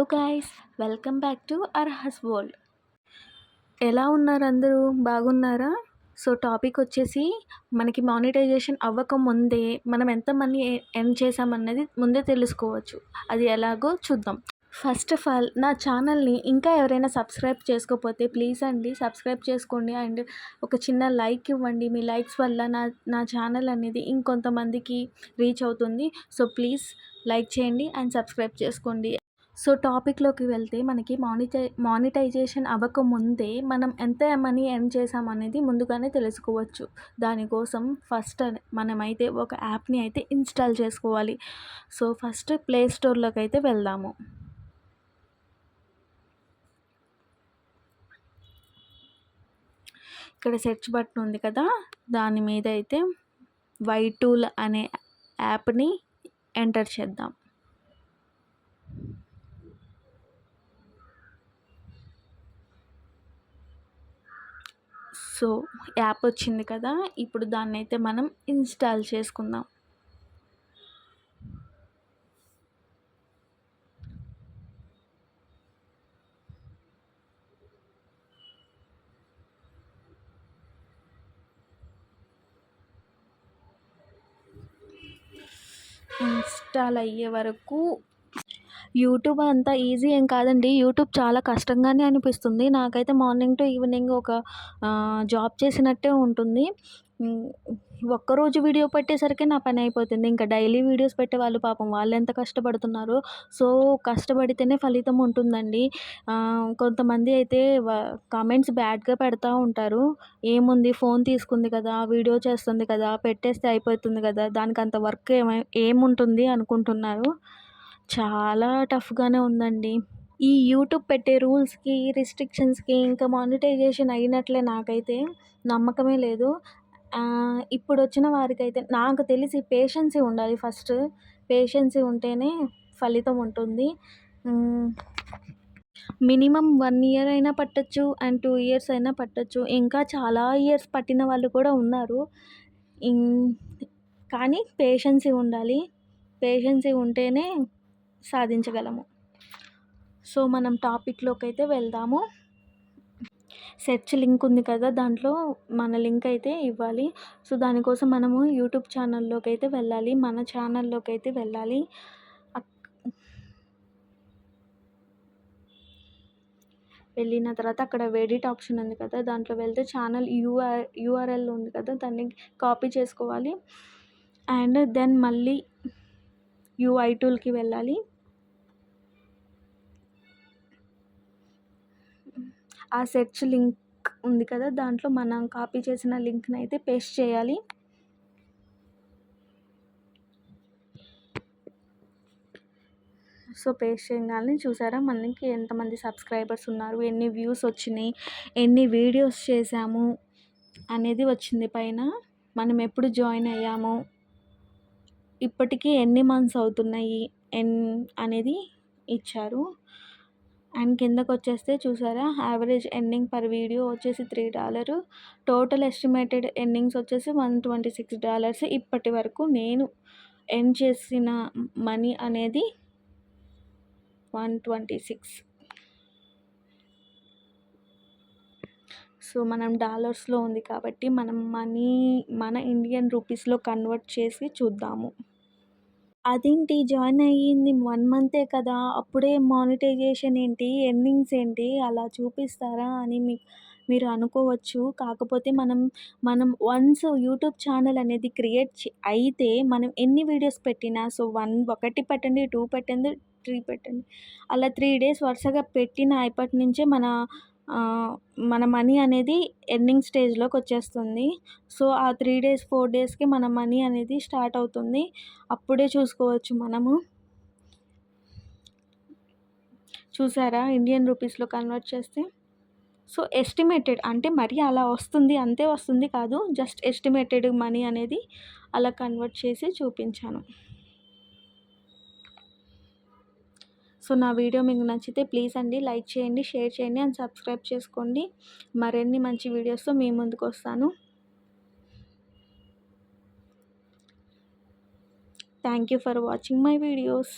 Hello guys welcome back to Arha's world ఎలా ఉన్నారు అందరూ? బాగున్నారా? సో టాపిక్ వచ్చేసి మనకి మానిటైజేషన్ అవ్వక ముందే మనం ఎంత మనీ ఎర్న్ చేసామన్నది ముందే తెలుసుకోవచ్చు. అది ఎలాగో చూద్దాం. ఫస్ట్ ఆఫ్ ఆల్ నా ఛానల్ని ఇంకా ఎవరైనా సబ్స్క్రైబ్ చేసుకోకపోతే ప్లీజ్ అండి సబ్స్క్రైబ్ చేసుకోండి. అండ్ ఒక చిన్న లైక్ ఇవ్వండి. మీ లైక్స్ వల్ల నా నా ఛానల్ అనేది ఇంకొంతమందికి రీచ్ అవుతుంది. సో ప్లీజ్ లైక్ చేయండి అండ్ సబ్స్క్రైబ్ చేసుకోండి. సో టాపిక్లోకి వెళ్తే మనకి మానిటై మానిటైజేషన్ అవ్వకముందే మనం ఎంత మనీ ఎర్న్ చేసామనేది ముందుగానే తెలుసుకోవచ్చు. దానికోసం ఫస్ట్ మనమైతే ఒక యాప్ని అయితే ఇన్స్టాల్ చేసుకోవాలి. సో ఫస్ట్ ప్లే స్టోర్లోకి అయితే వెళ్దాము. ఇక్కడ సెర్చ్ బటన్ ఉంది కదా దాని మీద అయితే వై టూల్ అనే యాప్ని ఎంటర్ చేద్దాం. సో యాప్ వచ్చింది కదా ఇప్పుడు దాన్ని అయితే మనం ఇన్స్టాల్ చేసుకుందాం. ఇన్స్టాల్ అయ్యే వరకు యూట్యూబ్ అంత ఈజీ ఏం కాదండి. యూట్యూబ్ చాలా కష్టంగానే అనిపిస్తుంది. నాకైతే మార్నింగ్ టు ఈవినింగ్ ఒక జాబ్ చేసినట్టే ఉంటుంది. ఒక్కరోజు వీడియో పెట్టేసరికి నా పని అయిపోతుంది. ఇంకా డైలీ వీడియోస్ పెట్టే వాళ్ళు పాపం వాళ్ళు ఎంత కష్టపడుతున్నారు సో కష్టపడితేనే ఫలితం ఉంటుందండి. కొంతమంది అయితే కామెంట్స్ బ్యాడ్గా పెడతా ఉంటారు. ఏముంది? ఫోన్ తీసుకుంది కదా వీడియో చేస్తుంది కదా పెట్టేస్తే అయిపోతుంది కదా దానికి అంత వర్క్ ఏమై ఏముంటుంది అనుకుంటున్నారు. చాలా టఫ్గానే ఉందండి. ఈ యూట్యూబ్ పెట్టే రూల్స్కి రిస్ట్రిక్షన్స్కి ఇంకా మానిటైజేషన్ అయినట్లే నాకైతే నమ్మకమే లేదు. ఇప్పుడు వచ్చిన వారికైతే నాకు తెలిసి పేషెన్సీ ఉండాలి ఫస్ట్. పేషెన్సీ ఉంటేనే ఫలితం ఉంటుంది. మినిమం వన్ ఇయర్ అయినా పట్టచ్చు అండ్ టూ ఇయర్స్ అయినా పట్టచ్చు. ఇంకా చాలా ఇయర్స్ పట్టిన వాళ్ళు కూడా ఉన్నారు. కానీ పేషెన్సీ ఉండాలి. పేషెన్సీ ఉంటేనే సాధించగలము. సో మనం టాపిక్లోకి అయితే వెళ్దాము. సెర్చ్ లింక్ ఉంది కదా దాంట్లో మన లింక్ అయితే ఇవ్వాలి. సో దానికోసం మనము యూట్యూబ్ ఛానల్లోకి అయితే వెళ్ళాలి మన ఛానల్లోకి అయితే వెళ్ళాలి వెళ్ళిన తర్వాత అక్కడ వెడిట్ ఆప్షన్ ఉంది కదా దాంట్లో వెళ్తే ఛానల్ యూఆర్ యూఆర్ఎల్ ఉంది కదా దాన్ని కాపీ చేసుకోవాలి. అండ్ దెన్ మళ్ళీ యూఐ టూల్కి వెళ్ళాలి. ఆ సెర్చ్ లింక్ ఉంది కదా దాంట్లో మనం కాపీ చేసిన లింక్ని అయితే పేస్ట్ చేయాలి. సో పేస్ట్ చేయగానే చూసారా మనకి ఎంతమంది సబ్స్క్రైబర్స్ ఉన్నారు ఎన్ని వ్యూస్ వచ్చినాయి ఎన్ని వీడియోస్ చేసాము అనేది వచ్చింది పైన. మనం ఎప్పుడు జాయిన్ అయ్యాము? ఇప్పటికీ ఎన్ని మంత్స్ అవుతున్నాయి? ఎన్ అనేది ఇచ్చారు. అండ్ కిందకు వచ్చేస్తే చూసారా? యావరేజ్ ఎండింగ్ పర్ వీడియో వచ్చేసి three dollar total estimated earnings వచ్చేసి వన్ ట్వంటీ సిక్స్ డాలర్స్ ఇప్పటి వరకు నేను ఎర్న్ చేసిన మనీ అనేది వన్ ట్వంటీ సిక్స్ సో మనం డాలర్స్లో ఉంది కాబట్టి మనం మనీ మన ఇండియన్ రూపీస్లో కన్వర్ట్ చేసి చూద్దాము. అదేంటి? జాయిన్ అయ్యింది వన్ మంతే కదా అప్పుడే మానిటైజేషన్ ఏంటి? ఎర్నింగ్స్ ఏంటి? అలా చూపిస్తారా అని మీ మీరు అనుకోవచ్చు. కాకపోతే మనం మనం వన్స్ యూట్యూబ్ ఛానల్ అనేది క్రియేట్ అయితే మనం ఎన్ని వీడియోస్ పెట్టినా సో వన్ ఒకటి పెట్టండి టూ పెట్టండి త్రీ పెట్టండి. అలా త్రీ డేస్ వరుసగా పెట్టిన ఇప్పటి నుంచే మన మన మనీ అనేది ఎర్నింగ్ స్టేజ్లోకి వచ్చేస్తుంది. సో ఆ త్రీ డేస్ ఫోర్ డేస్కి మన మనీ అనేది స్టార్ట్ అవుతుంది. అప్పుడే చూసుకోవచ్చు మనము. చూసారా? ఇండియన్ రూపీస్లో కన్వర్ట్ చేస్తే. సో ఎస్టిమేటెడ్ అంటే మరీ అలా వస్తుంది అంతే వస్తుంది కాదు. జస్ట్ ఎస్టిమేటెడ్ మనీ అనేది అలా కన్వర్ట్ చేసి చూపించాను. సో నా వీడియో మీకు నచ్చితే ప్లీజ్ అండి లైక్ చేయండి షేర్ చేయండి అండ్ సబ్స్క్రైబ్ చేసుకోండి. మరిన్ని మంచి వీడియోస్తో మీ ముందుకు వస్తాను. Thank you for watching my videos